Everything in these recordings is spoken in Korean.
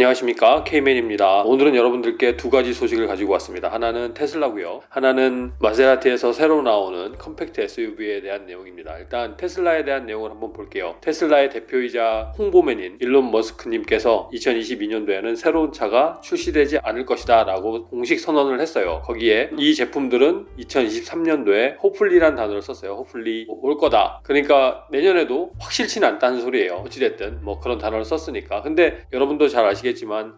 안녕하십니까 K맨입니다. 오늘은 여러분들께 두 가지 소식을 가지고 왔습니다. 하나는 테슬라고요. 하나는 마세라티에서 새로 나오는 컴팩트 SUV에 대한 내용입니다. 일단 테슬라에 대한 내용을 한번 볼게요. 테슬라의 대표이자 홍보맨인 일론 머스크님께서 2022년도에는 새로운 차가 출시되지 않을 것이다 라고 공식 선언을 했어요. 거기에 이 제품들은 2023년도에 호플리란 단어를 썼어요. 호플리 올 거다. 그러니까 내년에도 확실치는 않다는 소리예요. 어찌됐든 뭐 그런 단어를 썼으니까. 근데 여러분도 잘 아시겠지만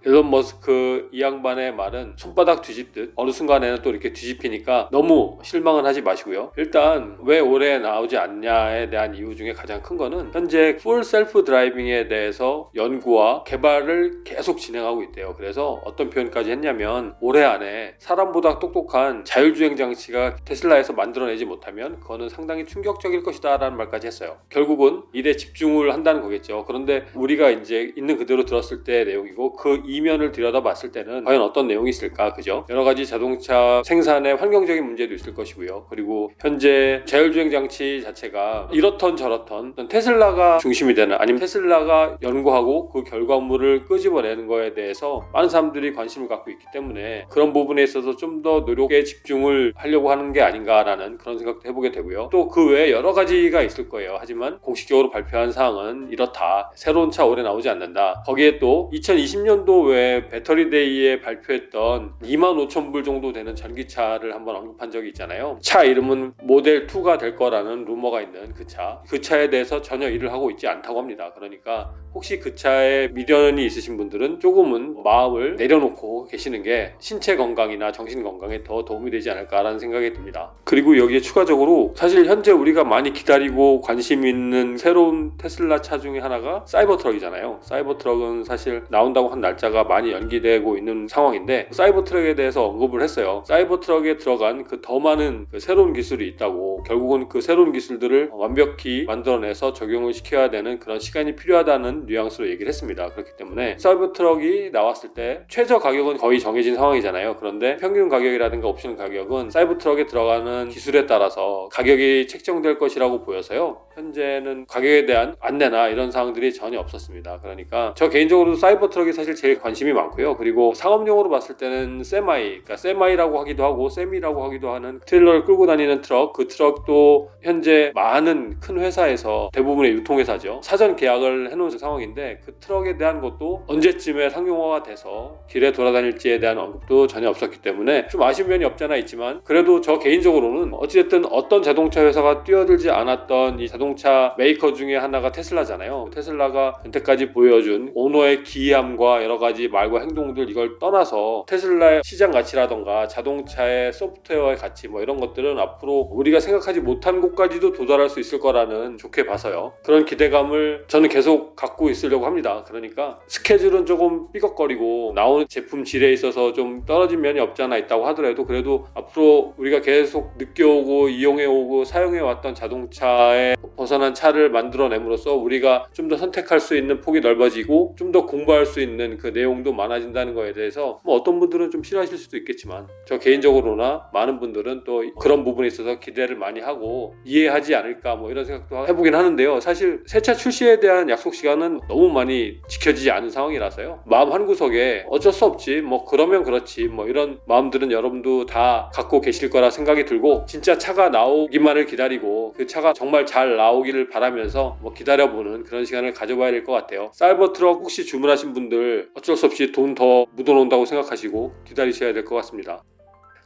일론 머스크 이 양반의 말은 손바닥 뒤집듯 어느 순간에는 또 이렇게 뒤집히니까 너무 실망은 하지 마시고요. 일단 왜 올해 나오지 않냐에 대한 이유 중에 가장 큰 거는 현재 풀 셀프 드라이빙에 대해서 연구와 개발을 계속 진행하고 있대요. 그래서 어떤 표현까지 했냐면 올해 안에 사람보다 똑똑한 자율주행 장치가 테슬라에서 만들어내지 못하면 그거는 상당히 충격적일 것이다 라는 말까지 했어요. 결국은 일에 집중을 한다는 거겠죠. 그런데 우리가 이제 있는 그대로 들었을 때 내용이고 그 이면을 들여다봤을 때는 과연 어떤 내용이 있을까 그죠? 여러 가지 자동차 생산의 환경적인 문제도 있을 것이고요. 그리고 현재 자율주행 장치 자체가 이렇던 저렇던 테슬라가 중심이 되는 아니면 테슬라가 연구하고 그 결과물을 끄집어내는 거에 대해서 많은 사람들이 관심을 갖고 있기 때문에 그런 부분에 있어서 좀 더 노력에 집중을 하려고 하는 게 아닌가라는 그런 생각도 해보게 되고요. 또 그 외에 여러 가지가 있을 거예요. 하지만 공식적으로 발표한 사항은 이렇다. 새로운 차 올해 나오지 않는다. 거기에 또 2020 년도 외 배터리데이에 발표했던 2만 5천 불 정도 되는 전기차를 한번 언급한 적이 있잖아요. 차 이름은 모델 2가 될 거라는 루머가 있는 그 차. 그 차에 대해서 전혀 일을 하고 있지 않다고 합니다. 그러니까 혹시 그 차에 미련이 있으신 분들은 조금은 마음을 내려놓고 계시는 게 신체 건강이나 정신 건강에 더 도움이 되지 않을까라는 생각이 듭니다. 그리고 여기에 추가적으로 사실 현재 우리가 많이 기다리고 관심 있는 새로운 테슬라 차 중에 하나가 사이버 트럭이잖아요. 사이버 트럭은 사실 나온다고 한 날짜가 많이 연기되고 있는 상황인데 사이버 트럭에 대해서 언급을 했어요. 사이버 트럭에 들어간 그 더 많은 그 새로운 기술이 있다고 결국은 그 새로운 기술들을 완벽히 만들어내서 적용을 시켜야 되는 그런 시간이 필요하다는 뉘앙스로 얘기를 했습니다. 그렇기 때문에 사이버 트럭이 나왔을 때 최저 가격은 거의 정해진 상황이잖아요. 그런데 평균 가격이라든가 옵션 가격은 사이버 트럭에 들어가는 기술에 따라서 가격이 책정될 것이라고 보여서요. 현재는 가격에 대한 안내나 이런 사항들이 전혀 없었습니다. 그러니까 저 개인적으로 사이버 트럭이 사실 제일 관심이 많고요. 그리고 상업용으로 봤을 때는 세마이, 그러니까 세마이라고 하기도 하고 세미라고 하기도 하는 트레일러를 끌고 다니는 트럭, 그 트럭도 현재 많은 큰 회사에서 대부분의 유통회사죠. 사전 계약을 해놓은 상황 인데 그 트럭에 대한 것도 언제쯤에 상용화가 돼서 길에 돌아다닐지에 대한 언급도 전혀 없었기 때문에 좀 아쉬운 면이 없잖아 있지만 그래도 저 개인적으로는 어찌됐든 어떤 자동차 회사가 뛰어들지 않았던 이 자동차 메이커 중에 하나가 테슬라잖아요. 테슬라가 여태까지 보여준 오너의 기이함과 여러 가지 말과 행동들 이걸 떠나서 테슬라의 시장 가치라던가 자동차의 소프트웨어의 가치 뭐 이런 것들은 앞으로 우리가 생각하지 못한 곳까지도 도달할 수 있을 거라는 좋게 봐서요. 그런 기대감을 저는 계속 갖고 있으려고 합니다. 그러니까 스케줄은 조금 삐걱거리고 나오는 제품 질에 있어서 좀 떨어진 면이 없지 않아 있다고 하더라도 그래도 앞으로 우리가 계속 느껴오고 이용해오고 사용해왔던 자동차에 벗어난 차를 만들어냄으로써 우리가 좀 더 선택할 수 있는 폭이 넓어지고 좀 더 공부할 수 있는 그 내용도 많아진다는 거에 대해서 뭐 어떤 분들은 좀 싫어하실 수도 있겠지만 저 개인적으로나 많은 분들은 또 그런 부분에 있어서 기대를 많이 하고 이해하지 않을까 뭐 이런 생각도 해보긴 하는데요. 사실 새 차 출시에 대한 약속 시간은 너무 많이 지켜지지 않은 상황이라서요. 마음 한 구석에 어쩔 수 없지 뭐 그러면 그렇지 뭐 이런 마음들은 여러분도 다 갖고 계실 거라 생각이 들고 진짜 차가 나오기만을 기다리고 그 차가 정말 잘 나오기를 바라면서 뭐 기다려보는 그런 시간을 가져봐야 될 것 같아요. 사이버 트럭 혹시 주문하신 분들 어쩔 수 없이 돈 더 묻어놓는다고 생각하시고 기다리셔야 될 것 같습니다.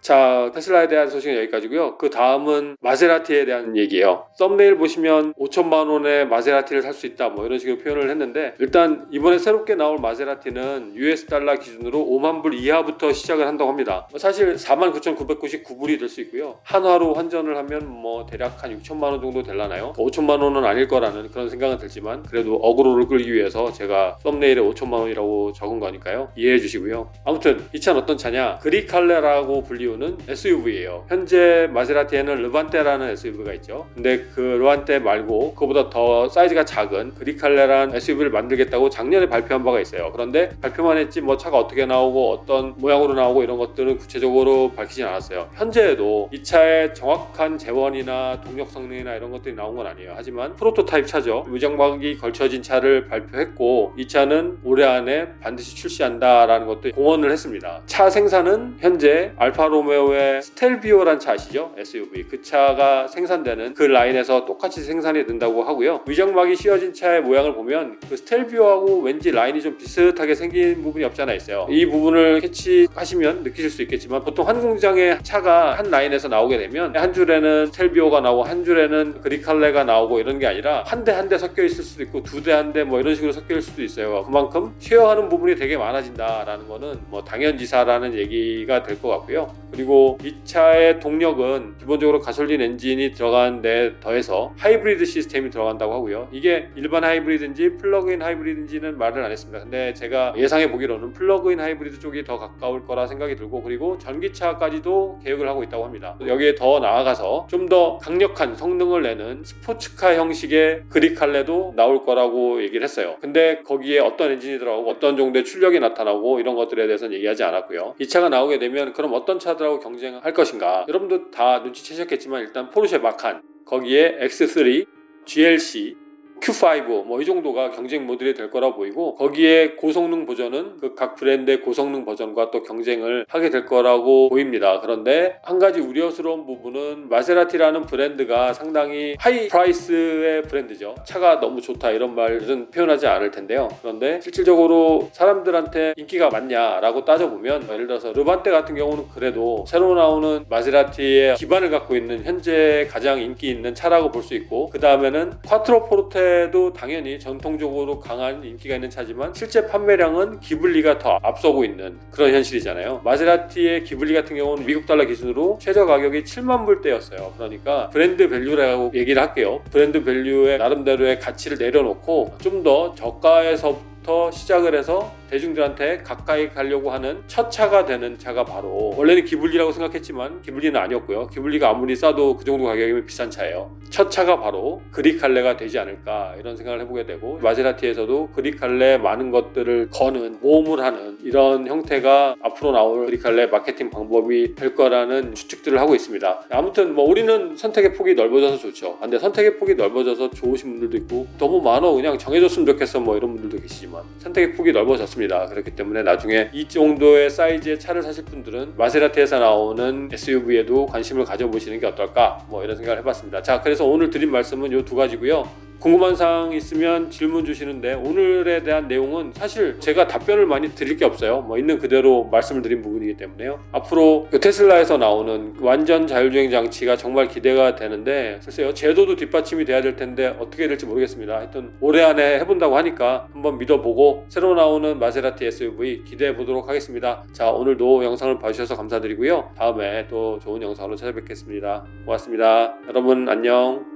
자, 테슬라에 대한 소식은 여기까지고요. 그 다음은 마세라티에 대한 얘기예요. 썸네일 보시면 5천만 원에 마세라티를 살 수 있다 뭐 이런 식으로 표현을 했는데 일단 이번에 새롭게 나올 마세라티는 US 달러 기준으로 5만 불 이하부터 시작을 한다고 합니다. 뭐 사실 49,999불이 될 수 있고요. 한화로 환전을 하면 뭐 대략 한 6천만 원 정도 될라나요? 5천만 원은 아닐 거라는 그런 생각은 들지만 그래도 어그로를 끌기 위해서 제가 썸네일에 5천만 원이라고 적은 거니까요. 이해해 주시고요. 아무튼 이 차는 어떤 차냐? 그리칼레라고 불리우는 이유는 SUV예요. 현재 마세라티에는 르반테라는 SUV가 있죠. 근데 그 르반테 말고 그보다 더 사이즈가 작은 그리칼레란 SUV를 만들겠다고 작년에 발표한 바가 있어요. 그런데 발표만 했지 뭐 차가 어떻게 나오고 어떤 모양으로 나오고 이런 것들은 구체적으로 밝히진 않았어요. 현재에도 이 차의 정확한 재원이나 동력 성능이나 이런 것들이 나온 건 아니에요. 하지만 프로토타입 차죠. 무장막이 걸쳐진 차를 발표했고 이 차는 올해 안에 반드시 출시한다라는 것도 공언을 했습니다. 차 생산은 현재 알파 로 메오의 스텔비오란 차 아시죠? SUV. 그 차가 생산되는 그 라인에서 똑같이 생산이 된다고 하고요. 위장막이 씌워진 차의 모양을 보면 그 스텔비오하고 왠지 라인이 좀 비슷하게 생긴 부분이 없지 않아 있어요. 이 부분을 캐치하시면 느끼실 수 있겠지만 보통 한 공장의 차가 한 라인에서 나오게 되면 한 줄에는 스텔비오가 나오고 한 줄에는 그리칼레가 나오고 이런 게 아니라 한 대 한 대 섞여 있을 수도 있고 두 대 한 대 뭐 이런 식으로 있을 수도 있어요. 그만큼 쉐어하는 부분이 되게 많아진다라는 거는 뭐 당연지사라는 얘기가 될 것 같고요. 그리고 이 차의 동력은 기본적으로 가솔린 엔진이 들어간 데 더해서 하이브리드 시스템이 들어간다고 하고요. 이게 일반 하이브리드인지 플러그인 하이브리드인지는 말을 안 했습니다. 근데 제가 예상해 보기로는 플러그인 하이브리드 쪽이 더 가까울 거라 생각이 들고 그리고 전기차까지도 계획을 하고 있다고 합니다. 여기에 더 나아가서 좀 더 강력한 성능을 내는 스포츠카 형식의 그리칼레도 나올 거라고 얘기를 했어요. 근데 거기에 어떤 엔진이 들어가고 어떤 정도의 출력이 나타나고 이런 것들에 대해서는 얘기하지 않았고요. 이 차가 나오게 되면 그럼 어떤 차들 하고 경쟁할 것인가? 여러분도 다 눈치채셨겠지만 일단 포르쉐 마칸 거기에 X3, GLC Q5 뭐 이 정도가 경쟁 모델이 될 거라 보이고 거기에 고성능 버전은 그 각 브랜드의 고성능 버전과 또 경쟁을 하게 될 거라고 보입니다. 그런데 한 가지 우려스러운 부분은 마세라티라는 브랜드가 상당히 하이 프라이스의 브랜드죠. 차가 너무 좋다 이런 말은 표현하지 않을 텐데요. 그런데 실질적으로 사람들한테 인기가 많냐라고 따져보면 예를 들어서 르반테 같은 경우는 그래도 새로 나오는 마세라티의 기반을 갖고 있는 현재 가장 인기 있는 차라고 볼 수 있고 그 다음에는 콰트로 포르테 도 당연히 전통적으로 강한 인기가 있는 차지만 실제 판매량은 기블리가 더 앞서고 있는 그런 현실이잖아요. 마세라티의 기블리 같은 경우는 미국 달러 기준으로 최저 가격이 7만 불대였어요. 그러니까 브랜드 밸류라고 얘기를 할게요. 브랜드 밸류의 나름대로의 가치를 내려놓고 좀 더 저가에서부터 시작을 해서 대중들한테 가까이 가려고 하는 첫 차가 되는 차가 바로 원래는 기블리라고 생각했지만 기블리는 아니었고요. 기블리가 아무리 싸도 그 정도 가격이면 비싼 차예요. 첫 차가 바로 그리칼레가 되지 않을까 이런 생각을 해보게 되고 마세라티에서도 그리칼레 많은 것들을 거는 모험을 하는 이런 형태가 앞으로 나올 그리칼레 마케팅 방법이 될 거라는 추측들을 하고 있습니다. 아무튼 뭐 우리는 선택의 폭이 넓어져서 좋죠. 근데 선택의 폭이 넓어져서 좋으신 분들도 있고 너무 많어 그냥 정해줬으면 좋겠어 뭐 이런 분들도 계시지만 선택의 폭이 넓어 졌습니다. 그렇기 때문에 나중에 이 정도의 사이즈의 차를 사실 분들은 마세라티에서 나오는 SUV에도 관심을 가져보시는 게 어떨까 뭐 이런 생각을 해봤습니다. 자 그래서 오늘 드린 말씀은 이 두 가지고요. 궁금한 사항 있으면 질문 주시는데 오늘에 대한 내용은 사실 제가 답변을 많이 드릴 게 없어요. 뭐 있는 그대로 말씀을 드린 부분이기 때문에요. 앞으로 그 테슬라에서 나오는 완전 자율주행 장치가 정말 기대가 되는데 글쎄요 제도도 뒷받침이 돼야 될 텐데 어떻게 될지 모르겠습니다. 하여튼 올해 안에 해본다고 하니까 한번 믿어보고 새로 나오는 마세라티 SUV 기대해 보도록 하겠습니다. 자 오늘도 영상을 봐주셔서 감사드리고요. 다음에 또 좋은 영상으로 찾아뵙겠습니다. 고맙습니다. 여러분 안녕.